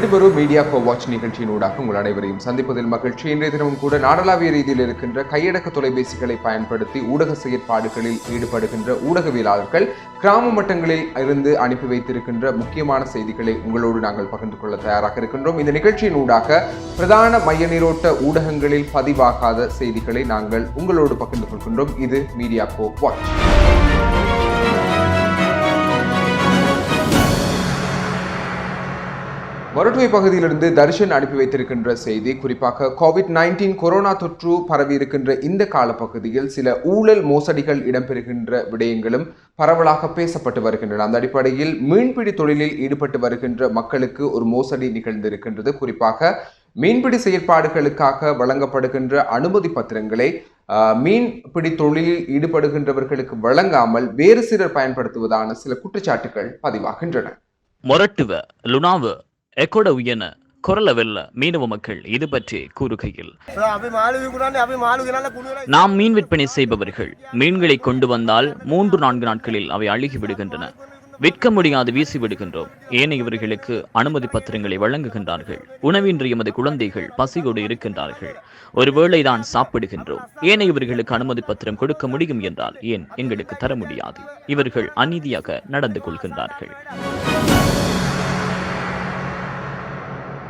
மீண்டும் ஒரு media go watch நிகழ்ச்சியினூடாக உங்கள் அனைவரையும் சந்திப்பதில் மகிழ்ச்சி. இன்றைய தினமும் கூட நாடளாவிய ரீதியில் இருக்கின்ற கையடக்க தொலைபேசிகளை பயன்படுத்தி ஊடக செயற்பாடுகளில் ஈடுபடுகின்ற ஊடகவியலாளர்கள் கிராம மட்டங்களில் இருந்து அனுப்பி வைத்திருக்கின்ற முக்கியமான செய்திகளை உங்களோடு நாங்கள் பகிர்ந்து கொள்ள தயாராக இருக்கின்றோம். இந்த நிகழ்ச்சியினூடாக பிரதான மைய நீரோட்ட ஊடகங்களில் பதிவாகாத செய்திகளை நாங்கள் உங்களோடு பகிர்ந்து கொள்கின்றோம். இது மீடியா கோ வாட்ச் மொரட்டுவை பகுதியிலிருந்து தர்ஷன் அனுப்பி வைத்திருக்கின்ற செய்தி குறிப்பாக கோவிட் நைன்டீன் கொரோனா தொற்று பரவி இருக்கின்ற இந்த காலப்பகுதியில் சில ஊழல் மோசடிகள் இடம்பெறுகின்ற விடயங்களும் பரவலாக பேசப்பட்டு வருகின்றன. அந்த அடிப்படையில் மீன்பிடி தொழிலில் ஈடுபட்டு வருகின்ற மக்களுக்கு ஒரு மோசடி நிகழ்ந்திருக்கின்றது. குறிப்பாக மீன்பிடி செயற்பாடுகளுக்காக வழங்கப்படுகின்ற அனுமதி பத்திரங்களை ஆஹ், மீன்பிடி தொழிலில் ஈடுபடுகின்றவர்களுக்கு வழங்காமல் வேறு சிலர் பயன்படுத்துவதான சில குற்றச்சாட்டுகள் பதிவாகின்றன. மொரட்டுவ லுணாவ ಎಕೊಡ ಉಯನ வெல்ல மீனவ மக்கள் இது பற்றி கூறுகையில் நாம் மீன் விற்பனை செய்பவர்கள். மீன்களை கொண்டு வந்தால் மூன்று நான்கு நாட்களில் அவை அழுகி விடுகின்றன. விற்க முடியாது வீசி விடுகின்றோம். ஏனையவர்களுக்கு அனுமதி பத்திரங்களை வழங்குகின்றார்கள். உணவின்றி எமது குழந்தைகள் பசியோடு இருக்கின்றார்கள். ஒருவேளை தான் சாப்பிடுகின்றோம் ஏனையவர்களுக்கு அனுமதி பத்திரம் கொடுக்க முடியும் என்றால் ஏன் எங்களுக்கு தர முடியாது? இவர்கள் அநீதியாக நடந்து கொள்கின்றார்கள்.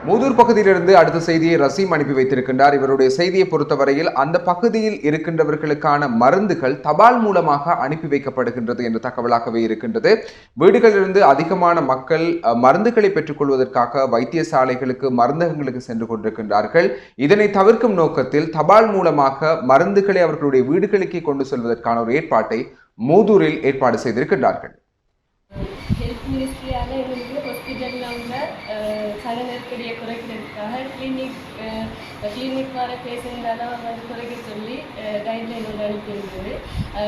மூதூர் பகுதியிலிருந்து அடுத்த செய்தியை ரசீம் அனுப்பி வைத்திருக்கின்றார். இவருடைய செய்தியை பொறுத்தவரையில் அந்த பகுதியில் இருக்கின்றவர்களுக்கான மருந்துகள் தபால் மூலமாக அனுப்பி வைக்கப்படுகின்றது என்ற தகவலாகவே இருக்கின்றது. வீடுகளிலிருந்து அதிகமான மக்கள் அஹ், மருந்துகளை பெற்றுக்கொள்வதற்காக வைத்தியசாலைகளுக்கு மருந்தகங்களுக்கு சென்று கொண்டிருக்கின்றார்கள். இதனை தவிர்க்கும் நோக்கத்தில் தபால் மூலமாக மருந்துகளை அவர்களுடைய வீடுகளுக்கே கொண்டு செல்வதற்கான ஒரு ஏற்பாட்டை மூதூரில் ஏற்பாடு செய்திருக்கின்றார்கள் ஹெல்த் மினிஸ்ட்ரியால் எங்களுக்கு ஹாஸ்பிட்டலில் உள்ள அஹ், சன நெருக்கடியை குறைக்கிறதுக்காக கிளினிக் கிளினிக் வர பேஷண்ட்டால் வந்து குறைக்க சொல்லி கைட்லைன் ஒன்று அனுப்பியிருந்தது.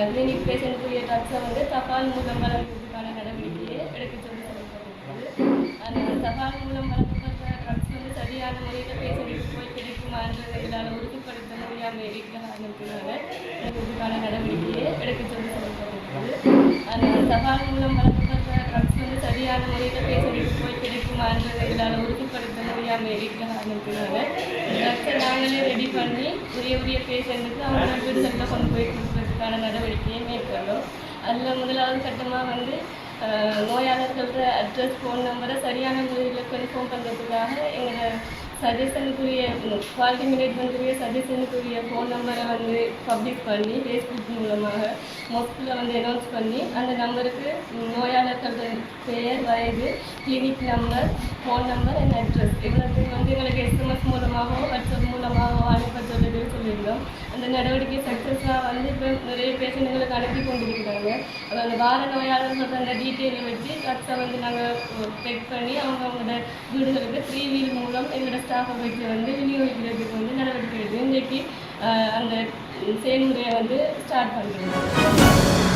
கிளினிக் பேஷண்ட்டுக்குரிய ட்ரக்ஸை வந்து தபால் மூலம் வழங்குறதுக்கான நடவடிக்கையை எடுக்க சொல்லி சொல்லப்பட்டிருக்கிறது அந்த தபால் மூலம் வழங்கப்படுற ட்ரக்ஸ் வந்து சரியான முறையில் பேஷண்ட்டுக்கு போய் கிடைக்குமான்றதை என்னால் உறுதிப்படுத்த முடியாமல் இருக்கிற காரணத்தினால இதுக்கான நடவடிக்கையை எடுக்க சொல்லி சொல்லப்பட்டிருக்கிறது அந்த தபால் மூலம் வழங்கப்படுற சரியான முறையில் பேசுறதுக்கு போய் கிடைக்கும் என்னால் உறுதிப்படுத்த முடியாமல் இருக்கிற ட்ரக்ஸை நாங்களே ரெடி பண்ணி உரிய உரிய பேஷண்ட்டுக்கு அவங்க வீடுகளில் கொண்டு போய் கொடுக்கறதுக்கான நடவடிக்கையை மேற்கொள்ளும் அதில் முதலாவது கட்டமாக வந்து அஹ், நோயாளர்களோட அட்ரஸ் ஃபோன் நம்பரை சரியான முறையில் கன்ஃபார்ம் பண்ணுறதுக்காக எங்களை சஜஷனுக்குரிய குவாலிட்டி மேனேஜ்மெண்ட்டுக்குரிய சஜஷனுக்குரிய ஃபோன் நம்பரை வந்து பப்ளிக் பண்ணி ஃபேஸ்புக் மூலமாக மொஸ்கில் வந்து அனௌன்ஸ் பண்ணி அந்த நம்பருக்கு நோயாளர்களோட பெயர் வயது clinic number phone number and address இவ்வளோத்தையும் வந்து எங்களுக்கு எஸ்எம்எஸ் மூலமாகவோ வாட்ஸ்அப் மூலமாகவோ அனுப்ப சொல்லி சொல்லியிருந்தோம். அந்த நடவடிக்கை சக்ஸஸாக வந்து இப்போ நிறைய பேஷண்ட்டுங்களுக்கு அனுப்பி கொண்டிருக்கிறாங்க. அது அந்த வார நோயாளர்கள் அந்த டீட்டெயிலை வச்சு கட்ஸை வந்து நாங்கள் செக் பண்ணி அவங்க அவங்களோட வீடுகளுக்கு த்ரீ வீல் மூலம் எங்களோட ஸ்டாஃபை வச்சு வந்து விநியோகிக்கிறதுக்கு வந்து நடவடிக்கை எடுத்து இன்றைக்கு அந்த செயல்முறையை வந்து ஸ்டார்ட் பண்ணுறோம்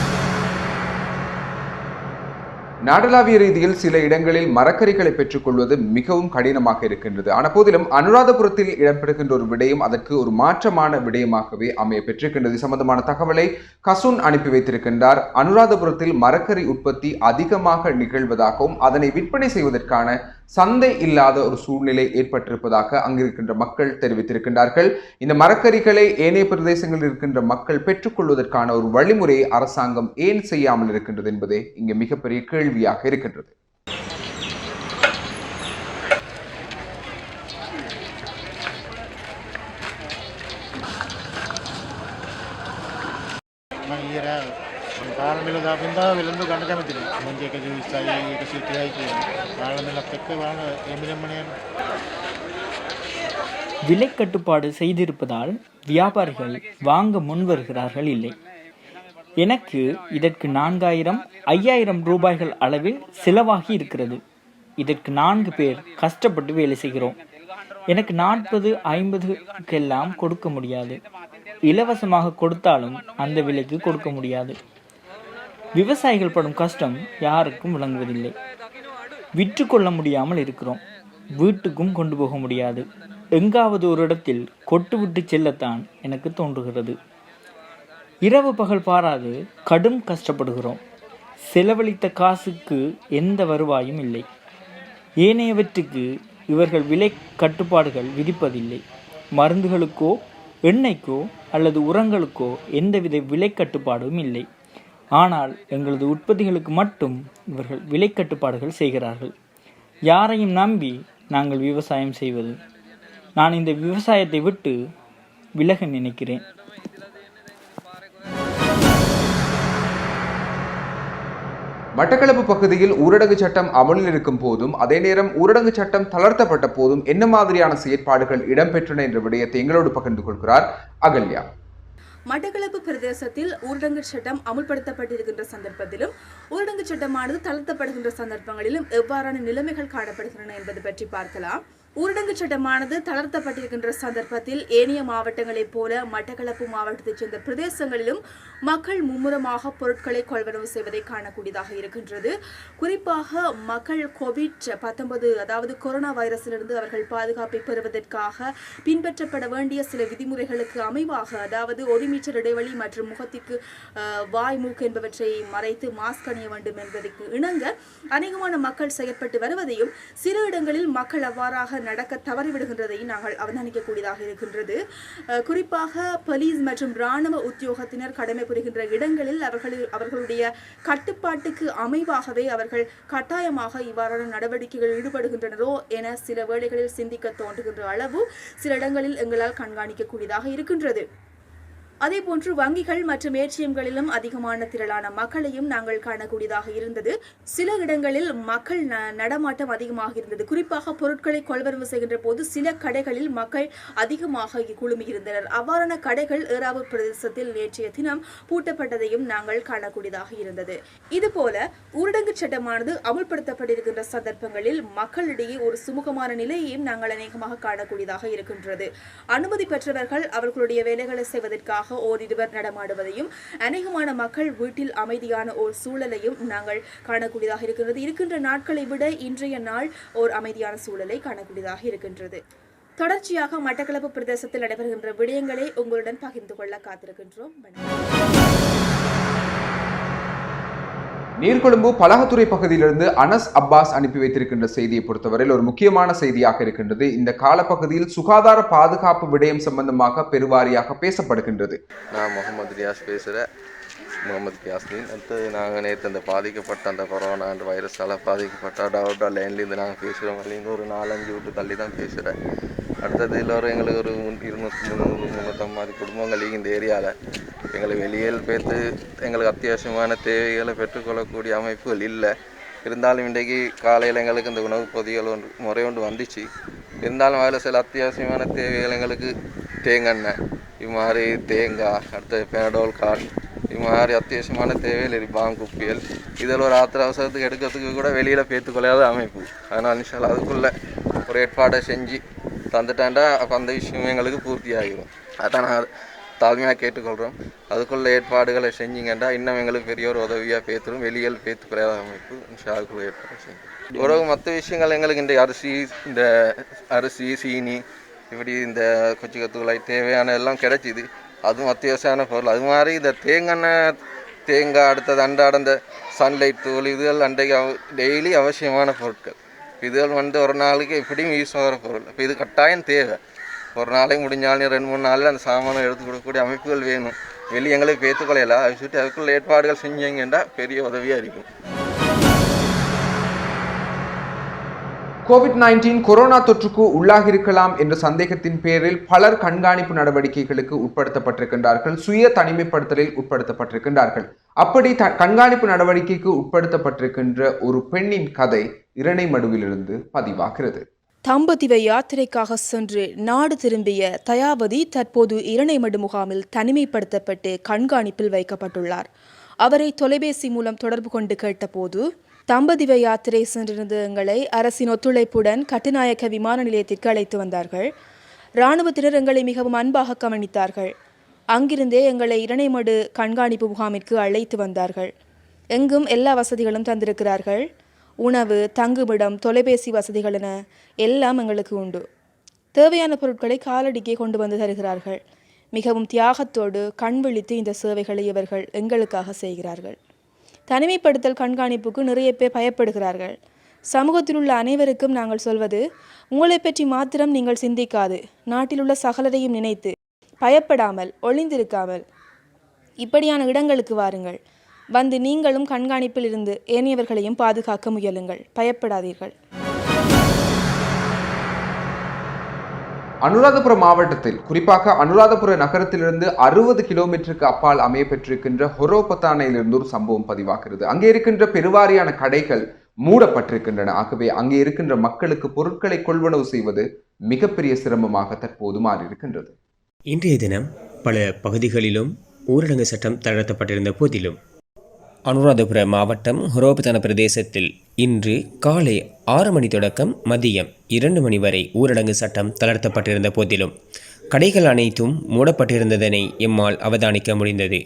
நாடளாவிய ரீதியில் சில இடங்களில் மரக்கறிகளை பெற்றுக்கொள்வது மிகவும் கடினமாக இருக்கின்றது. ஆன போதிலும் அனுராதபுரத்தில் இடம்பெறுகின்ற ஒரு விடயம் அதற்கு ஒரு மாற்றமான விடயமாகவே அமைய பெற்றிருக்கின்றது. சம்பந்தமான தகவலை கசுன் அனுப்பி வைத்திருக்கின்றார். அனுராதபுரத்தில் மரக்கறி உற்பத்தி அதிகமாக நிகழ்வதாகவும் அதனை விற்பனை செய்வதற்கான சந்தை இல்லாத ஒரு சூழ்நிலை ஏற்பட்டிருப்பதாக அங்கிருக்கின்ற மக்கள் தெரிவித்திருக்கின்றார்கள் இந்த மரக்கறிகளை ஏனைய பிரதேசங்களில் இருக்கின்ற மக்கள் பெற்றுக்கொள்வதற்கான ஒரு வழிமுறையை அரசாங்கம் ஏன் செய்யாமல் இருக்கின்றது என்பதே இங்கு மிகப்பெரிய கேள்வியாக இருக்கின்றது Yeah. ඊයේ රෑ පාල මිල දාපින්දා වෙළඳ ගන්න කැමති නෑ. මුංජ 120යි 130යි කියන. පාල මිලත් එක්ක බලන්න එමිනෙම්මනේ விலை கட்டுப்பாடு செய்திருப்பதால் வியாபாரிகள் வாங்க முன்வருகிறார்கள் இல்லை எனக்கு இதற்கு நான்காயிரம் ஐயாயிரம் ரூபாய்கள் அளவில் செலவாகி இருக்கிறது இதற்கு நான்கு பேர் கஷ்டப்பட்டு வேலை செய்கிறோம் எனக்கு நாற்பது ஐம்பதுக்கெல்லாம் கொடுக்க முடியாது இலவசமாக கொடுத்தாலும் அந்த விலைக்கு கொடுக்க முடியாது விவசாயிகள் படும் கஷ்டம் யாருக்கும் விளங்குவதில்லை. விற்றுக்கொள்ள முடியாமல் இருக்கிறோம். வீட்டுக்கும் கொண்டு போக முடியாது. எங்காவது ஒரு இடத்தில் கொட்டு விட்டு செல்லத்தான் எனக்கு தோன்றுகிறது. இரவு பகல் பாராது கடும் கஷ்டப்படுகிறோம். செலவழித்த காசுக்கு எந்த வருவாயும் இல்லை. ஏனையவற்றுக்கு இவர்கள் விலை கட்டுப்பாடுகள் விதிப்பதில்லை. மருந்துகளுக்கோ எண்ணெய்க்கோ அல்லது உரங்களுக்கோ எந்தவித விலை கட்டுப்பாடும் இல்லை. ஆனால் எங்களது உற்பத்திகளுக்கு மட்டும் இவர்கள் விலை கட்டுப்பாடுகள் செய்கிறார்கள். யாரையும் நம்பி நாங்கள் விவசாயம் செய்வது. நான் இந்த விவசாயத்தை விட்டு விலக நினைக்கிறேன். மட்டக்களப்பு பகுதியில் ஊரடங்கு சட்டம் அமலில் இருக்கும் போதும் அதே நேரம் ஊரடங்கு சட்டம் தளர்த்தப்பட்ட போதும் என்ன மாதிரியான செயற்பாடுகள் இடம்பெற்றன என்ற விடயத்தை எங்களோடு பகிர்ந்து கொள்கிறார் அகல்யா. மட்டக்களப்பு பிரதேசத்தில் ஊரடங்கு சட்டம் அமுல்படுத்தப்பட்டிருக்கின்ற சந்தர்ப்பத்திலும் ஊரடங்கு சட்டமானது தளர்த்தப்படுகின்ற சந்தர்ப்பங்களிலும் எவ்வாறான நிலைமைகள் காணப்படுகின்றன என்பது பற்றி பார்க்கலாம். ஊரடங்கு சட்டமானது தளர்த்தப்பட்டிருக்கின்ற சந்தர்ப்பத்தில் ஏனைய மாவட்டங்களைப் போல மட்டக்களப்பு மாவட்டத்தைச் சேர்ந்த பிரதேசங்களிலும் மக்கள் மும்முரமாக பொருட்களை கொள்வனவு செய்வதை காணக்கூடியதாக இருக்கின்றது. குறிப்பாக மக்கள் கோவிட் பத்தொன்பது அதாவது கொரோனா வைரஸிலிருந்து அவர்கள் பாதுகாப்பை பெறுவதற்காக பின்பற்றப்பட வேண்டிய சில விதிமுறைகளுக்கு அமைவாக அதாவது ஒரு மீட்டர் இடைவெளி மற்றும் முகத்திற்கு வாய் மூக்கு என்பவற்றை மறைத்து மாஸ்க் அணிய வேண்டும் என்பதற்கு இணங்க அநேகமான மக்கள் செயற்பட்டு வருவதையும் சில இடங்களில் மக்கள் அவ்வாறாக நடக்க தவறிவிடுகின்றதையும் நாங்கள் அவதானிக்கக்கூடியதாக இருக்கின்றது. குறிப்பாக போலீஸ் மற்றும் இராணுவ உத்தியோகத்தினர் கடமை புரிகின்ற இடங்களில் அவர்கள் அவர்களுடைய கட்டுப்பாட்டுக்கு அமைவாகவே அவர்கள் கட்டாயமாக இவ்வாறான நடவடிக்கைகள் ஈடுபடுகின்றனரோ என சில வேளைகளில் சிந்திக்க தோன்றுகின்ற அளவு சில இடங்களில் எங்களால் கண்காணிக்கக்கூடியதாக இருக்கின்றது. அதேபோன்று வங்கிகள் மற்றும் ஏடிஎம்களிலும் அதிகமான திரளான மக்களையும் நாங்கள் காணக்கூடியதாக இருந்தது. சில இடங்களில் மக்கள் ந- நடமாட்டம் அதிகமாக இருந்தது. குறிப்பாக பொருட்களை கொள்வரவு செய்கின்ற போது சில கடைகளில் மக்கள் அதிகமாக குழுமியிருந்தனர். அவ்வாறான கடைகள் ஏறாவு பிரதேசத்தில் நேற்றைய தினம் பூட்டப்பட்டதையும் நாங்கள் காணக்கூடியதாக இருந்தது. இதுபோல ஊரடங்கு சட்டமானது அமுல்படுத்தப்பட்டிருக்கின்ற சந்தர்ப்பங்களில் மக்களிடையே ஒரு சுமூகமான நிலையையும் நாங்கள் அநேகமாக காணக்கூடியதாக இருக்கின்றது. அனுமதி பெற்றவர்கள் அவர்களுடைய வேலைகளை செய்வதற்காக ஓரிருவர் நடமாடுவதையும் அநேகமான மக்கள் வீட்டில் அமைதியான ஓர் சூழலையும் நாங்கள் காணக்கூடியதாக இருக்கின்றது. இருக்கின்ற நாட்களை விட இன்றைய நாள் ஓர் அமைதியான சூழலை காணக்கூடியதாக இருக்கின்றது. தொடர்ச்சியாக மட்டக்களப்பு பிரதேசத்தில் நடைபெறுகின்ற விடயங்களை உங்களுடன் பகிர்ந்து கொள்ள காத்திருக்கின்றோம். வணக்கம். நீர்கொழும்பு பலகத்துறை பகுதியிலிருந்து அனஸ் அப்பாஸ் அனுப்பி வைத்திருக்கின்ற செய்தியை பொறுத்தவரையில் ஒரு முக்கியமான செய்தியாக இருக்கின்றது. இந்த காலப்பகுதியில் சுகாதார பாதுகாப்பு விடயம் சம்பந்தமாக பெருவாரியாக பேசப்படுகின்றது. நான் முகமது ரியாஸ் பேசுகிறேன் முகமது கியாஸ்தீன் அடுத்தது நாங்கள் நேற்று அந்த பாதிக்கப்பட்ட அந்த கொரோனா அந்த வைரஸால் பாதிக்கப்பட்ட டவுட்டா லைன்லேருந்து நாங்கள் பேசுகிறோம் அதுலேருந்து ஒரு நாலஞ்சு வீட்டு தள்ளி தான் பேசுகிறேன் அடுத்தது இதில் ஒரு எங்களுக்கு ஒரு முன்- இருநூத்தி முந்நூறு முந்நூற்றம்பது குடும்பங்கள் இந்த ஏரியாவில் எங்களுக்கு வெளியில் பேர்த்து எங்களுக்கு அத்தியாவசியமான தேவைகளை பெற்றுக்கொள்ளக்கூடிய அமைப்புகள் இல்லை. இருந்தாலும் இன்றைக்கு காலையில் எங்களுக்கு இந்த உணவு பொதிகள் ஒன்று முறை ஒன்று வந்துச்சு. இருந்தாலும் அதில் சில அத்தியாவசியமான தேவைகள் எங்களுக்கு தேங்காய் இது மாதிரி தேங்காய் அடுத்தது பேனடோல் கார்டு இது மாதிரி அத்தியாவசியமான தேவைகள் இருக்கு குப்பியல். இதில் ஒரு ஆத்திர அவசரத்துக்கு எடுக்கிறதுக்கு கூட வெளியில் பேத்துக்கொள்ளாத அமைப்பு. அதனால் நிஷால் அதுக்குள்ளே ஒரு ஏற்பாடை செஞ்சு தந்துட்டாண்டா அப்போ அந்த விஷயம் எங்களுக்கு பூர்த்தி ஆகிடும் அதான் நான் தாழ்மையாக கேட்டுக்கொள்கிறோம் அதுக்குள்ள ஏற்பாடுகளை செஞ்சீங்கன்னா இன்னும் எங்களுக்கு பெரிய ஒரு உதவியாக பேத்துடும் வெளியில் பேத்துக்கொள்ளாத அமைப்பு நிஷா அதுக்குள்ள ஏற்பாடு செய்யும். உறவு மற்ற விஷயங்கள் எங்களுக்கு இந்த அரிசி இந்த அரிசி சீனி இப்படி இந்த கொச்சி கத்துக்களை தேவையான எல்லாம் கிடைச்சிது. அதுவும் அத்தியாவசியமான பொருள். அது மாதிரி இந்த தேங்காய் தேங்காய் அடுத்தது அன்றாட இந்த சன்லைட் தூள் இதுகள் அன்றைக்கு டெய்லி அவசியமான பொருட்கள். இதுகள் வந்து ஒரு நாளைக்கு எப்படியும் யூஸ் ஆகிற பொருள். இப்போ இது கட்டாயம் தேவை. ஒரு நாளைக்கு முடிஞ்சாலும் ரெண்டு மூணு நாளில் அந்த சாமானை எடுத்து கொடுக்கக்கூடிய அமைப்புகள் வேணும். வெளியே எங்களுக்கு பேத்துக்கொள்ளையில அதை சுற்றி அதுக்குள்ள ஏற்பாடுகள் செஞ்சீங்கன்னா பெரிய உதவியாக இருக்கும். கோவிட் நைன்டீன் கொரோனா தொற்றுக்கு உள்ளாகியிருக்கலாம் என்ற சந்தேகத்தின் பேரில் பலர் கண்காணிப்பு நடவடிக்கைகளுக்கு உட்படுத்தப்பட்டிருக்கின்றார்கள். சுய தனிமைப்படுத்தலில் உட்படுத்தப்பட்டிருக்கின்றார்கள். அப்படி த கண்காணிப்பு நடவடிக்கைக்கு உட்படுத்தப்பட்டிருக்கின்ற ஒரு பெண்ணின் கதை இரணைமடுவிலிருந்து பதிவாகிறது. தம்பதிவை யாத்திரைக்காக சென்று நாடு திரும்பிய தயாவதி தற்போது இரணைமடு முகாமில் தனிமைப்படுத்தப்பட்டு கண்காணிப்பில் வைக்கப்பட்டுள்ளார். அவரை தொலைபேசி மூலம் தொடர்பு கொண்டு கேட்டபோது தம்பதிவ யாத்திரை சென்றிருந்த எங்களை அரசின் ஒத்துழைப்புடன் கட்டுநாயக்க விமான நிலையத்திற்கு அழைத்து வந்தார்கள். இராணுவத்தினர் எங்களை மிகவும் அன்பாக கவனித்தார்கள். அங்கிருந்தே எங்களை இரணைமடு கண்காணிப்பு முகாமிற்கு அழைத்து வந்தார்கள். எங்கும் எல்லா வசதிகளும் தந்திருக்கிறார்கள். உணவு தங்குமிடம் தொலைபேசி வசதிகள் என எல்லாம் எங்களுக்கு உண்டு. தேவையான பொருட்களை காலடிக்கே கொண்டு வந்து தருகிறார்கள். மிகவும் தியாகத்தோடு கண் விழித்து இந்த சேவைகளை இவர்கள் எங்களுக்காக செய்கிறார்கள். தனிமைப்படுத்தல் கண்காணிப்புக்கு நிறைய பேர் பயப்படுகிறார்கள். சமூகத்தில் உள்ள அனைவருக்கும் நாங்கள் சொல்வது உங்களை பற்றி மாத்திரம் நீங்கள் சிந்திக்காது. நாட்டில் உள்ள சகலரையும் நினைத்து பயப்படாமல் ஒளிந்திருக்காமல் இப்படியான இடங்களுக்கு வாருங்கள். வந்து நீங்களும் கண்காணிப்பில் இருந்து ஏனையவர்களையும் பாதுகாக்க முயலுங்கள். பயப்படாதீர்கள். அனுராதபுரம் மாவட்டத்தில் குறிப்பாக அனுராதபுர நகரத்திலிருந்து அறுபது கிலோமீட்டருக்கு அப்பால் அமைய பெற்றிருக்கின்ற ஹொரோபத்தானையிலிருந்து ஒரு சம்பவம் பதிவாகிறது. அங்கே இருக்கின்ற பெருவாரியான கடைகள் மூடப்பட்டிருக்கின்றன. ஆகவே அங்கே இருக்கின்ற மக்களுக்கு பொருட்களை கொள்வனவு செய்வது மிகப்பெரிய சிரமமாக தற்போது மாறியிருக்கின்றது. இன்றைய தினம் பல பகுதிகளிலும் ஊரடங்கு சட்டம் தளர்த்தப்பட்டிருந்த போதிலும் அனுராதபுர மாவட்டம் ஹுரோபிதன பிரதேசத்தில் இன்று காலை ஆறு மணி தொடக்கம் மதியம் இரண்டு மணி வரை ஊரடங்கு சட்டம் தளர்த்தப்பட்டிருந்த போதிலும் கடைகள் அனைத்தும் மூடப்பட்டிருந்ததனை எம்மால் அவதானிக்க முடிந்தது.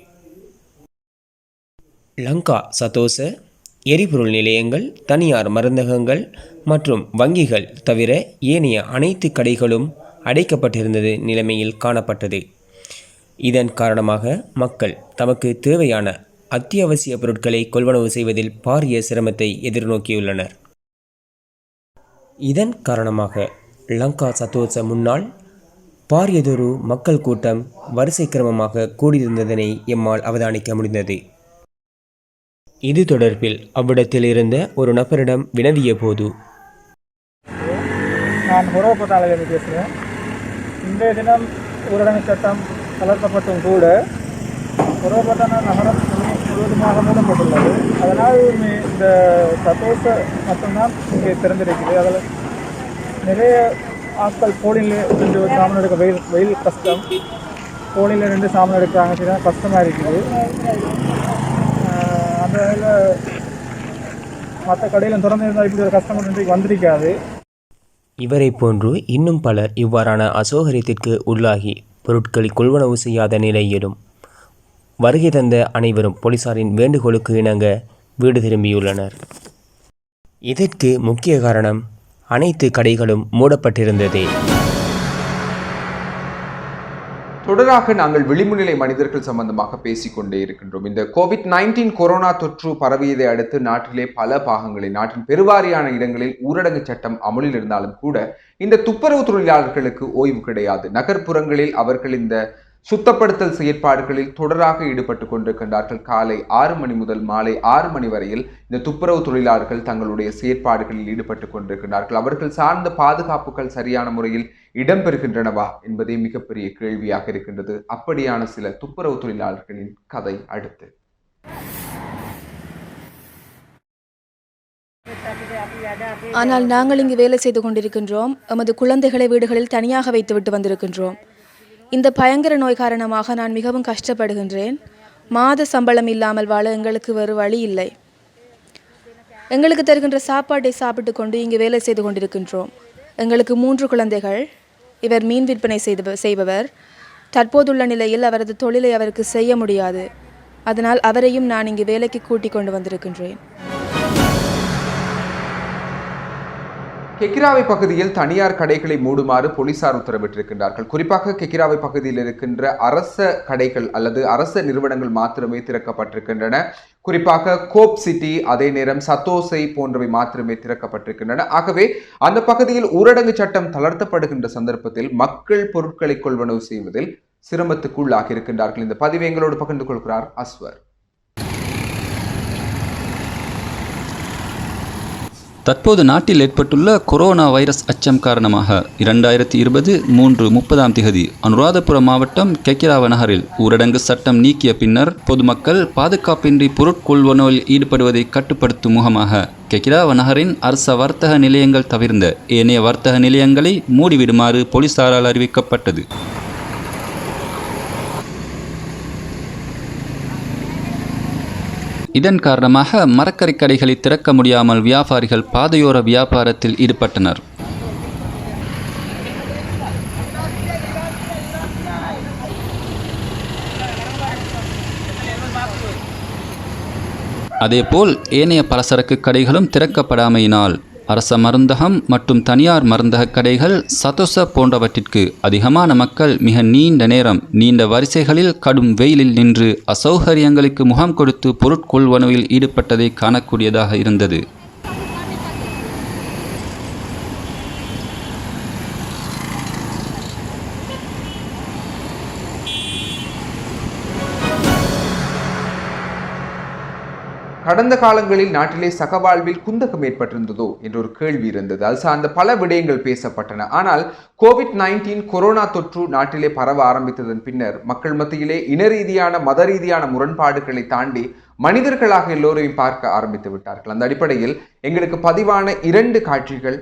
லங்கா சதோச எரிபொருள் நிலையங்கள் தனியார் மருந்தகங்கள் மற்றும் வங்கிகள் தவிர ஏனைய அனைத்து கடைகளும் அடைக்கப்பட்டிருந்தது நிலைமையில் காணப்பட்டது. இதன் காரணமாக மக்கள் தமக்கு தேவையான அத்தியாவசிய பொருட்களை கொள்வனவு செய்வதில் பாரிய சிரமத்தை எதிர்நோக்கியுள்ளனர். இதன் காரணமாக லங்கா சத்தோச முன்னால் பாரியதொரு மக்கள் கூட்டம் வரிசை கிரமமாக கூடியிருந்ததனை எம்மால் அவதானிக்க முடிந்தது. இது தொடர்பில் அவ்விடத்தில் இருந்த ஒரு நபரிடம் வினவிய போது நான் ஹொரோபத்தாலிலிருந்து பேசுகிறேன். இன்றைய தினம் ஊரடங்கு சட்டம் தளர்த்தப்பட்டும் கூட ஹொரோபத்தான நகரம் முழுவதுமாக மூடப்பட்டுள்ளது. அதனால் இந்த சதோச மட்டும்தான் இங்கே திறந்திருக்குது அதில் நிறைய ஆட்கள் போலியில் ரெண்டு சாமன் எடுக்க வெயில் வெயில் கஷ்டம். போலியில் ரெண்டு சாமன் எடுக்கிறாங்க சரியா கஷ்டமாக இருக்குது. அந்த வகையில் மற்ற கடையில் திறந்திருந்தால் இப்படி ஒரு கஷ்டம் இன்றைக்கு வந்திருக்காது. இவரைப் போன்று இன்னும் பலர் இவ்வாறான அசௌகரியத்திற்கு உள்ளாகி பொருட்களை கொள்வனவு செய்யாத நிலையிலும் வருகை தந்த அனைவரும் போலீசாரின் வேண்டுகோளுக்கு இணங்க வீடு திரும்பியுள்ளனர். இதற்கு முக்கிய காரணம் அனைத்து கடைகளும் மூடப்பட்டிருந்ததே. தொடராக நாங்கள் விளிம்புநிலை மனிதர்கள் சம்பந்தமாக பேசிக்கொண்டே இருக்கின்றோம். இந்த கோவிட் நைன்டீன் கொரோனா தொற்று பரவியதை அடுத்து நாட்டிலே பல பாகங்களில் நாட்டின் பெருவாரியான இடங்களில் ஊரடங்கு சட்டம் அமலில் இருந்தாலும் கூட இந்த துப்புரவு தொழிலாளர்களுக்கு ஓய்வு கிடையாது. நகர்ப்புறங்களில் அவர்கள் இந்த சுத்தப்படுத்தல் செயற்பாடுகளில் தொடராக ஈடுபட்டு கொண்டிருக்கின்றார்கள். காலை ஆறு மணி முதல் மாலை ஆறு மணி வரையில் இந்த துப்புரவு தொழிலாளர்கள் தங்களுடைய செயற்பாடுகளில் ஈடுபட்டு கொண்டிருக்கிறார்கள் அவர்கள் சார்ந்த பாதுகாப்புகள் சரியான முறையில் இடம்பெறுகின்றனவா என்பதே மிகப்பெரிய கேள்வியாக இருக்கின்றது. அப்படியான சில துப்புரவு தொழிலாளர்களின் கதை அடுத்து. ஆனால் நாங்கள் இங்கு வேலை செய்து கொண்டிருக்கின்றோம். எமது குழந்தைகளை வீடுகளில் தனியாக வைத்துவிட்டு வந்திருக்கின்றோம். இந்த பயங்கர நோய் காரணமாக நான் மிகவும் கஷ்டப்படுகின்றேன். மாத சம்பளம் இல்லாமல் வாழ எங்களுக்கு வேறு வழி இல்லை. எங்களுக்கு தருகின்ற சாப்பாட்டை சாப்பிட்டு கொண்டு இங்கு வேலை செய்து கொண்டிருக்கின்றோம். எங்களுக்கு மூன்று குழந்தைகள். இவர் மீன் விற்பனை செய்து செய்பவர். தற்போதுள்ள நிலையில் அவரது தொழிலை அவருக்கு செய்ய முடியாது. அதனால் அவரையும் நான் இங்கு வேலைக்கு கூட்டிக் கொண்டு வந்திருக்கின்றேன். கெக்கிராவை பகுதியில் தனியார் கடைகளை மூடுமாறு போலீசார் உத்தரவிட்டிருக்கின்றார்கள். குறிப்பாக கெக்கிராவை பகுதியில் இருக்கின்ற அரச கடைகள் அல்லது அரச நிறுவனங்கள் மாத்திரமே திறக்கப்பட்டிருக்கின்றன. குறிப்பாக கோப் சிட்டி அதே நேரம் சத்தோசை போன்றவை மாத்திரமே திறக்கப்பட்டிருக்கின்றன. ஆகவே அந்த பகுதியில் ஊரடங்கு சட்டம் தளர்த்தப்படுகின்ற சந்தர்ப்பத்தில் மக்கள் பொருட்களை கொள்வனவு செய்வதில் சிரமத்துக்குள்ளாகி இருக்கின்றார்கள் இந்த பதிவை எங்களோடு பகிர்ந்து கொள்கிறார் அஸ்வர். தற்போது நாட்டில் ஏற்பட்டுள்ள கொரோனா வைரஸ் அச்சம் காரணமாக இரண்டாயிரத்தி இருபது மூன்று முப்பதாம் திகதி அனுராதபுரம் மாவட்டம் கெக்கிராவ நகரில் ஊரடங்கு சட்டம் நீக்கிய பின்னர் பொதுமக்கள் பாதுகாப்பின்றி பொருட்கொள்வனவில் ஈடுபடுவதை கட்டுப்படுத்தும் முகமாக கெக்கிராவ நகரின் அரச வர்த்தக நிலையங்கள் தவிர்ந்த ஏனைய வர்த்தக நிலையங்களை மூடிவிடுமாறு போலீசாரால் அறிவிக்கப்பட்டது. இதன் காரணமாக மரக்கறி கடைகளை திறக்க முடியாமல் வியாபாரிகள் பாதையோர வியாபாரத்தில் ஈடுபட்டனர். அதேபோல் ஏனைய பலசரக்கு கடைகளும் திறக்கப்படாமையினால் அரச மருந்தகம் மற்றும் தனியார் மருந்தக கடைகள் சதொச போன்றவற்றிற்கு அதிகமான மக்கள் மிக நீண்ட நேரம் நீண்ட வரிசைகளில் கடும் வெயிலில் நின்று அசௌகரியங்களுக்கு முகம் கொடுத்து பொருட்கொள்வனவில் ஈடுபட்டதை காணக்கூடியதாக இருந்தது. கடந்த காலங்களில் நாட்டிலே சகவாழ்வில் குந்தகம் ஏற்பட்டிருந்ததோ என்ற ஒரு கேள்வி இருந்தது. அது சார்ந்த பல விடயங்கள் பேசப்பட்டன. ஆனால் கோவிட் நைன்டீன் கொரோனா தொற்று நாட்டிலே பரவ ஆரம்பித்ததன் பின்னர் மக்கள் மத்தியிலே இன ரீதியான மத ரீதியான முரண்பாடுகளை தாண்டி மனிதர்களாக எல்லோரையும் பார்க்க ஆரம்பித்து விட்டார்கள். அந்த அடிப்படையில் எங்களுக்கு பதிவான இரண்டு காட்சிகள்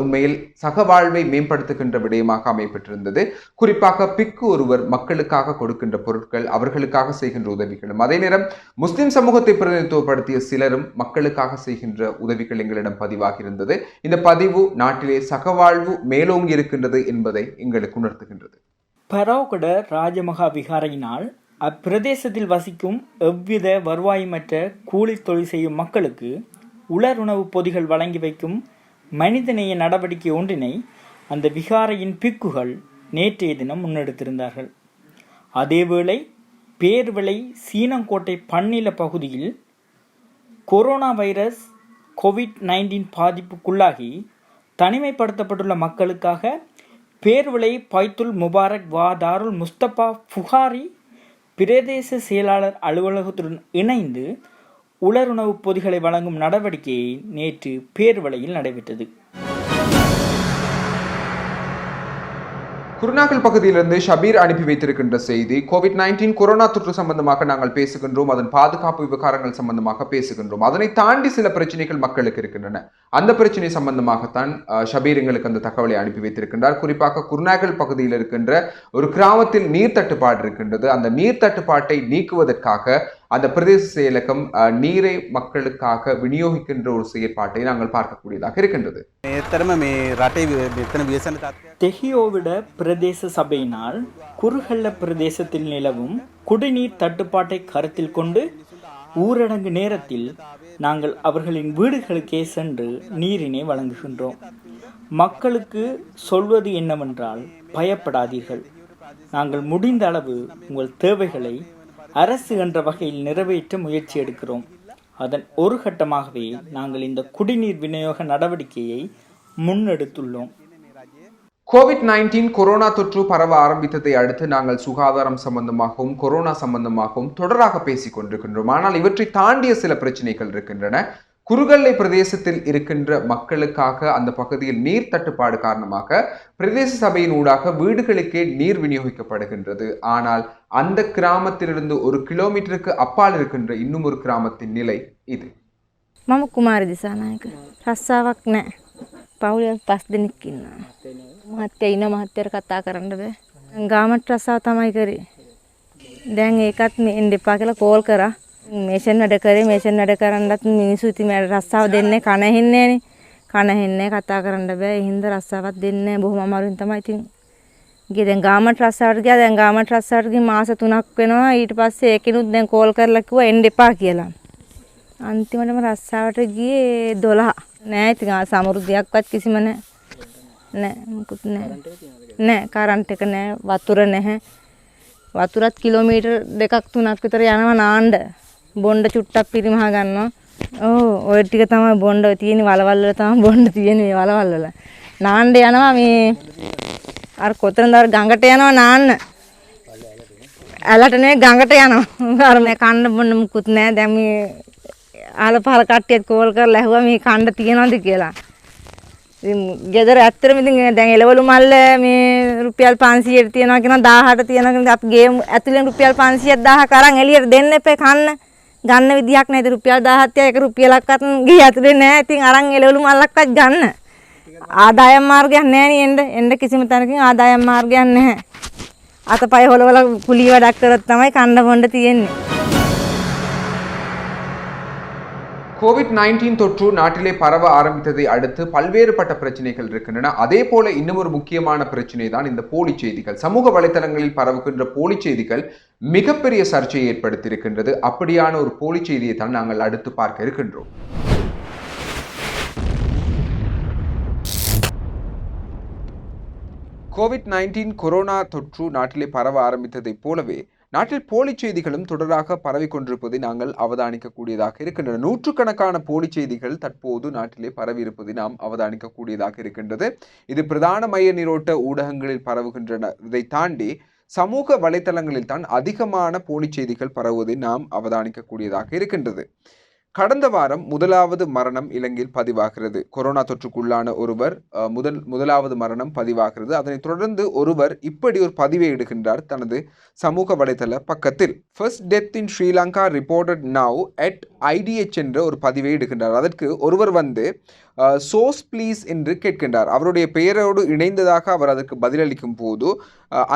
உண்மையில் சகவாழ்வை மேம்படுத்துகின்ற விடயமாக அமைப்பெற்றிருந்தது குறிப்பாக பிக்கு ஒருவர் மக்களுக்காக கொடுக்கின்ற பொருட்கள் அவர்களுக்காக செய்கின்ற உதவிகளும். அதே நேரம் முஸ்லிம் சமூகத்தை பிரதிநிதித்துவப்படுத்திய சிலரும் மக்களுக்காக செய்கின்ற உதவிகள் எங்களிடம் பதிவாகி இருந்தது இந்த பதிவு நாட்டிலே சகவாழ்வு மேலோங்கி இருக்கின்றது என்பதை எங்களுக்கு உணர்த்துகின்றது. பரோகட ராஜமகா விகாரையினால் அப்பிரதேசத்தில் வசிக்கும் எவ்வித வருவாயுமற்ற கூலி தொழில் செய்யும் மக்களுக்கு உலர் உணவுப் பொதிகள் வழங்கி வைக்கும் மனிதநேய நடவடிக்கை ஒன்றினை அந்த விகாரையின் பிக்குகள் நேற்றைய தினம் முன்னெடுத்திருந்தார்கள். அதேவேளை பேர்விளை சீனங்கோட்டை பன்னில பகுதியில் கொரோனா வைரஸ் கோவிட் நைன்டீன் பாதிப்புக்குள்ளாகி தனிமைப்படுத்தப்பட்டுள்ள மக்களுக்காக பேர்விளை பைத்துல் முபாரக் வா தாருல் முஸ்தபா புகாரி பிரதேச செயலாளர் அலுவலகத்துடன் இணைந்து உலருணவுப் பொதிகளை வழங்கும் நடவடிக்கையை நேற்று பேர்வலையில் நடைபெற்றது. குருநாகல் பகுதியிலிருந்து ஷபீர் அனுப்பி வைத்திருக்கின்ற செய்தி கோவிட் நைன்டீன் கொரோனா தொற்று சம்பந்தமாக நாங்கள் பேசுகின்றோம் அதன் பாதுகாப்பு விவகாரங்கள் சம்பந்தமாக பேசுகின்றோம். அதனை தாண்டி சில பிரச்சனைகள் மக்களுக்கு இருக்கின்றன. அந்த பிரச்சனை சம்பந்தமாகத்தான் ஷபீர் எங்களுக்கு அந்த தகவலை அனுப்பி வைத்திருக்கின்றார். குறிப்பாக குருநாகல் பகுதியில் இருக்கின்ற ஒரு கிராமத்தில் நீர் தட்டுப்பாடு இருக்கின்றது. அந்த நீர் தட்டுப்பாட்டை நீக்குவதற்காக அந்த பிரதேச செயலகம் நீரை மக்களுக்காக விநியோகிக்கின்ற ஒரு செயற்பாட்டை நாங்கள் பார்க்கக்கூடியதாக இருக்கின்றது. தெஹியோவிட பிரதேச சபையினால் குறுகல்ல பிரதேசத்தில் நிலவும் குடிநீர் தட்டுப்பாட்டை கருத்தில் கொண்டு ஊரடங்கு நேரத்தில் நாங்கள் அவர்களின் வீடுகளுக்கே சென்று நீரினை வழங்குகின்றோம். மக்களுக்கு சொல்வது என்னவென்றால் பயப்படாதீர்கள். நாங்கள் முடிந்த அளவு உங்கள் தேவைகளை அரசு என்ற வகையில் நிறைவேற்ற முயற்சி எடுக்கிறோம். அதன் ஒரு கட்டமாகவே நாங்கள் இந்த குடிநீர் விநியோக நடவடிக்கையை முன்னெடுத்துள்ளோம். கோவிட் நைன்டீன் கொரோனா தொற்று பரவ ஆரம்பித்ததை அடுத்து நாங்கள் சுகாதாரம் சம்பந்தமாகவும் கொரோனா சம்பந்தமாகவும் தொடராக பேசிக் கொண்டிருக்கின்றோம். ஆனால் இவற்றை தாண்டிய சில பிரச்சனைகள் இருக்கின்றன. குறுகல்லை பிரதேசத்தில் இருக்கின்ற மக்களுக்காக அந்த பகுதியில் நீர் தட்டுப்பாடு காரணமாக பிரதேச சபையின் ஊடாக வீடுகளுக்கே நீர் விநியோகிக்கப்படுகின்றது ஆனால் அந்த கிராமத்திலிருந்து ஒரு கிலோமீட்டருக்கு அப்பால் இருக்கின்ற இன்னும் ஒரு கிராமத்தின் நிலை இது මම කුමාර දිසානායක රස්සාාවක් නෑ පවුල පස් දෙනෙක් ඉන්න මහත්ය ඉන්න මහත්තයට කතා කරන්න බෑ ගාමට රස්සාාව තමයි කරේ දැන් ඒකත් එන් දෙපා කියලා කෝල් කර මේෂන් වැඩ කරේ මේෂන් වැඩ කරන්නත් මිනිසු ඉති මට රස්සාාව දෙන්න කණහෙන්නේන කණහෙන්නේ කතා කරන්න බෑ. හින්ද රස්සාවත් දෙන්න බොහොම අමාරුවෙන් තමයි ඉතින් ගියේ. දැන් ගාමට රස්සාවට ගියා. දැන් ගාමට රස්සාවට ගිහින් මාස 3ක් වෙනවා. ඊට පස්සේ ඒකිනුත් දැන් කෝල් කරලා කිව්වා එන්න එපා කියලා. අන්තිමටම රස්සාවට ගියේ 12 නෑ ඉතින් ආ සමෘද්ධියක්වත් කිසිම නෑ. නෑ මුකුත් නෑ. නෑ කරන්ට් එක නෑ. වතුර නැහැ. වතුරත් කිලෝමීටර් දෙකක් තුනක් විතර යනවා නාන්න බොණ්ඩ චුට්ටක් පිරිමහ ගන්නවා. ඔව් ඔය ටික තමයි බොණ්ඩ. තියෙන වලවල් වල තමයි බොණ්ඩ තියෙන මේ වලවල් වල. නාන්න යනවා මේ අර කොතනද අර ගඟට යනවා නාන්න. ඇලට නේ ගඟට යනවා. අර මේ කන්න බොන්න මුකුත් නෑ දැන් මේ ආල පහල කට්ටියත් කෝල් කරලා ඇහුවා මේ කන්න තියනවද කියලා. ඉතින් ගෙදර ඇත්තටම ඉතින් දැන් එළවලු මල්ල මේ රුපියල් 500ට තියනවා කියන 1000ට තියනවා කියන අපි ගේ ඇතුලෙන් රුපියල් 500ක් 1000ක් අරන් එළියට දෙන්න එපේ කන්න. ගන්න විදියක් නැහැ ඉතින් රුපියල් 1000ක් තියා එක රුපියලක්වත් ගේ ඇතුලේ නැහැ. ඉතින් අරන් එළවලු මල්ලක්වත් ගන්න. ආදායම් මාර්ගයක් නැහැ නේ එන්න. එන්න කිසිම තැනකින් ආදායම් මාර්ගයක් නැහැ. අතපය හොලවල කුලී වැඩක් කරත් තමයි කන්න බොන්න තියෙන්නේ. கோவிட் நைன்டீன் தொற்று நாட்டிலே பரவ ஆரம்பித்ததை அடுத்து பல்வேறுபட்ட பிரச்சனைகள் இருக்கின்றன. அதே போல இன்னும் ஒரு முக்கியமான பிரச்சனை தான் இந்த போலி செய்திகள். சமூக வலைதளங்களில் பரவுகின்ற போலி செய்திகள் மிகப்பெரிய சர்ச்சையை ஏற்படுத்தியிருக்கின்றது. அப்படியான ஒரு போலி செய்தியை தான் நாங்கள் அடுத்து பார்க்க இருக்கின்றோம். கோவிட் நைன்டீன் கொரோனா தொற்று நாட்டிலே பரவ ஆரம்பித்ததைப் போலவே நாட்டில் போலி செய்திகளும் தொடராக பரவிக் கொண்டிருப்பதை நாங்கள் அவதானிக்கக்கூடியதாக இருக்கின்றன. நூற்றுக்கணக்கான போலி செய்திகள் தற்போது நாட்டிலே பரவியிருப்பதை நாம் அவதானிக்கக்கூடியதாக இருக்கின்றது. இது பிரதான மைய நீரோட்ட ஊடகங்களில் பரவுகின்றன. இதை தாண்டி சமூக வலைத்தளங்களில் தான் அதிகமான போலி செய்திகள் பரவுவதை நாம் அவதானிக்கக்கூடியதாக இருக்கின்றது. கடந்த வாரம் முதலாவது மரணம் இலங்கையில் பதிவாகிறது. கொரோனா தொற்றுக்குள்ளான ஒருவர் முதல் முதலாவது மரணம் பதிவாகிறது. அதனைத் தொடர்ந்து ஒருவர் இப்படி ஒரு பதிவை இடுகின்றார் தனது சமூக வலைதள பக்கத்தில். First death in Sri Lanka reported now at IDH என்ற ஒரு பதிவை இடுகின்றார். அதற்கு ஒருவர் வந்து சோஸ் ப்ளீஸ் என்று கேட்கின்றார். அவருடைய பெயரோடு இணைந்ததாக அவர் அதற்கு பதிலளிக்கும் போது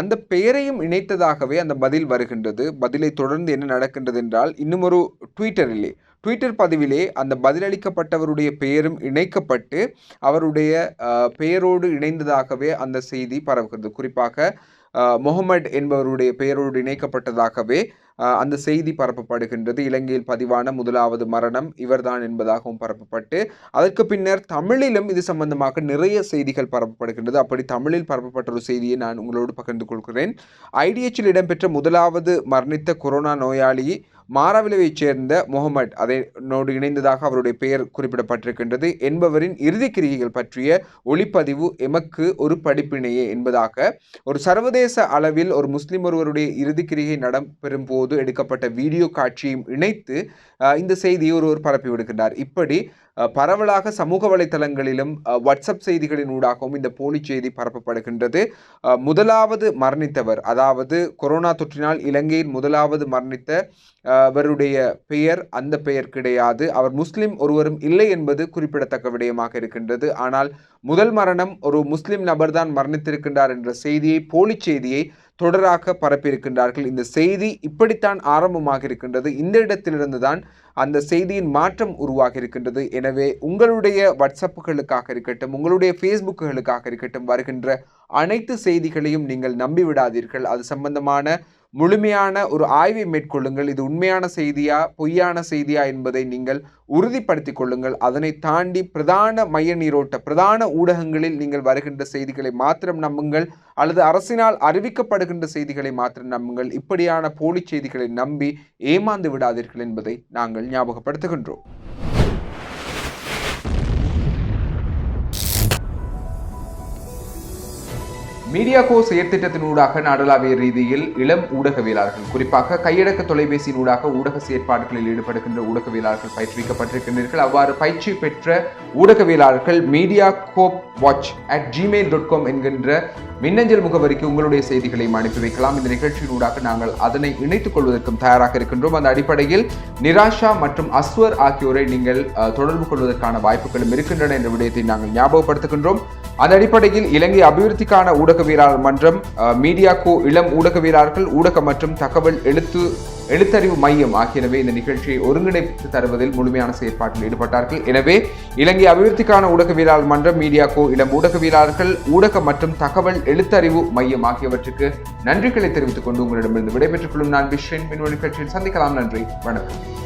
அந்த பெயரையும் இணைத்ததாகவே அந்த பதில் வருகின்றது. பதிலை தொடர்ந்து என்ன நடக்கின்றது என்றால் இன்னும் ஒரு ட்விட்டரிலே ட்விட்டர் பதிவிலே அந்த பதிலளிக்கப்பட்டவருடைய பெயரும் இணைக்கப்பட்டு அவருடைய பெயரோடு இணைந்ததாகவே அந்த செய்தி பரவுகிறது. குறிப்பாக முகமட் என்பவருடைய பெயரோடு இணைக்கப்பட்டதாகவே அந்த செய்தி பரப்பப்படுகின்றது. இலங்கையில் பதிவான முதலாவது மரணம் இவர்தான் என்பதாகவும் பரப்பப்பட்டு அதற்கு பின்னர் தமிழிலும் இது சம்பந்தமாக நிறைய செய்திகள் பரப்பப்படுகின்றது. அப்படி தமிழில் பரப்பப்பட்ட ஒரு செய்தியை நான் உங்களோடு பகிர்ந்து கொள்கிறேன். ஐடிஎச்சில் இடம்பெற்ற முதலாவது மரணித்த கொரோனா நோயாளி மாராவிலவைச் சேர்ந்த முகமட் அதனோடு இணைந்ததாக அவருடைய பெயர் குறிப்பிடப்பட்டிருக்கின்றது. என்பவரின் இறுதிக் கிரிகைகள் பற்றிய ஒளிப்பதிவு எமக்கு ஒரு படிப்பினையே என்பதாக. ஒரு சர்வதேச அளவில் ஒரு முஸ்லிம் ஒருவருடைய இறுதிக் கிரிகை நடைபெறும் போது எடுக்கப்பட்ட வீடியோ காட்சியும் இணைத்து இந்த செய்தியை ஒருவர் பரப்பி விடுகின்றார் இப்படி பரவலாக சமூக வலைத்தளங்களிலும் வாட்ஸ்அப் செய்திகளின் ஊடாகவும் இந்த போலி செய்தி பரப்பப்படுகின்றது. முதலாவது மரணித்தவர் அதாவது கொரோனா தொற்றினால் இலங்கையில் முதலாவது மரணித்த அவருடைய பெயர் அந்த பெயர் கிடையாது. அவர் முஸ்லிம் ஒருவரும் இல்லை என்பது குறிப்பிடத்தக்க விடயமாக இருக்கின்றது. ஆனால் முதல் மரணம் ஒரு முஸ்லிம் நபர்தான் மரணித்திருக்கின்றார் என்ற செய்தியை போலி செய்தியை தொடராக பரப்பியிருக்கின்றார்கள். இந்த செய்தி இப்படித்தான் ஆரம்பமாக இருக்கின்றது. இந்த இடத்திலிருந்து தான் அந்த செய்தியின் மாற்றம் உருவாகி இருக்கின்றது எனவே உங்களுடைய வாட்ஸ்அப்புகளுக்காக இருக்கட்டும் உங்களுடைய ஃபேஸ்புக்குகளுக்காக இருக்கட்டும் வருகின்ற அனைத்து செய்திகளையும் நீங்கள் நம்பிவிடாதீர்கள். அது சம்பந்தமான முழுமையான ஒரு ஆய்வை மேற்கொள்ளுங்கள். இது உண்மையான செய்தியா பொய்யான செய்தியா என்பதை நீங்கள் உறுதிப்படுத்திக் கொள்ளுங்கள். அதனை தாண்டி பிரதான மைய நீரோட்ட பிரதான ஊடகங்களில் நீங்கள் வருகின்ற செய்திகளை மாத்திரம் நம்புங்கள். அல்லது அரசினால் அறிவிக்கப்படுகின்ற செய்திகளை மாத்திரம் நம்புங்கள். இப்படியான போலி செய்திகளை நம்பி ஏமாந்து விடாதீர்கள் என்பதை நாங்கள் ஞாபகப்படுத்துகின்றோம். மீடியாகோ செயற்திட்டத்தினூடாக நாடளாவிய ரீதியில் இளம் ஊடகவியலாளர்கள் குறிப்பாக கையடக்க தொலைபேசியினூடாக ஊடக செயற்பாடுகளில் ஈடுபடுகின்ற ஊடகவியலாளர்கள் பயிற்றுவிக்கப்பட்டிருக்கின்றீர்கள். அவ்வாறு பயிற்சி பெற்ற ஊடகவியலாளர்கள் media cop watch at Gmail dot com என்கின்ற மின்னஞ்சல் முகவரிக்கு உங்களுடைய செய்திகளையும் அனுப்பி வைக்கலாம். இந்த நிகழ்ச்சியினூடாக நாங்கள் அதனை இணைத்துக் கொள்வதற்கும் தயாராக இருக்கின்றோம். அந்த அடிப்படையில் நிராஷா மற்றும் அஸ்வர் ஆகியோரை நீங்கள் தொடர்பு கொள்வதற்கான வாய்ப்புகளும் இருக்கின்றன என்ற விடயத்தை நாங்கள் ஞாபகப்படுத்துகின்றோம். அந்த அடிப்படையில் இலங்கை அபிவிருத்திக்கான ஊடக ஊடகவியலாளர் மன்றம் அஹ், மீடியாகோ இளம் ஊடகவியலாளர்கள் ஊடக மற்றும் தகவல் எழுத்து எழுத்தறிவு மையம் ஆகியனவே இந்த நிகழ்ச்சியை ஒருங்கிணைத்து தருவதில் முழுமையான செயற்பாட்டில் ஈடுபட்டார்கள். எனவே இலங்கை அபிவிருத்திக்கான ஊடகவியலாளர் மன்றம் மீடியாகோ இளம் ஊடகவியலாளர்கள் ஊடக மற்றும் தகவல் எழுத்தறிவு மையம் ஆகியவற்றுக்கு நன்றிகளை தெரிவித்துக் கொண்டு உங்களிடமிருந்து விடைபெற்றுக் கொள்ளும் நான் விஸ்வன் மின்வழி நிகழ்ச்சியில் சந்திக்கலாம். நன்றி. வணக்கம்.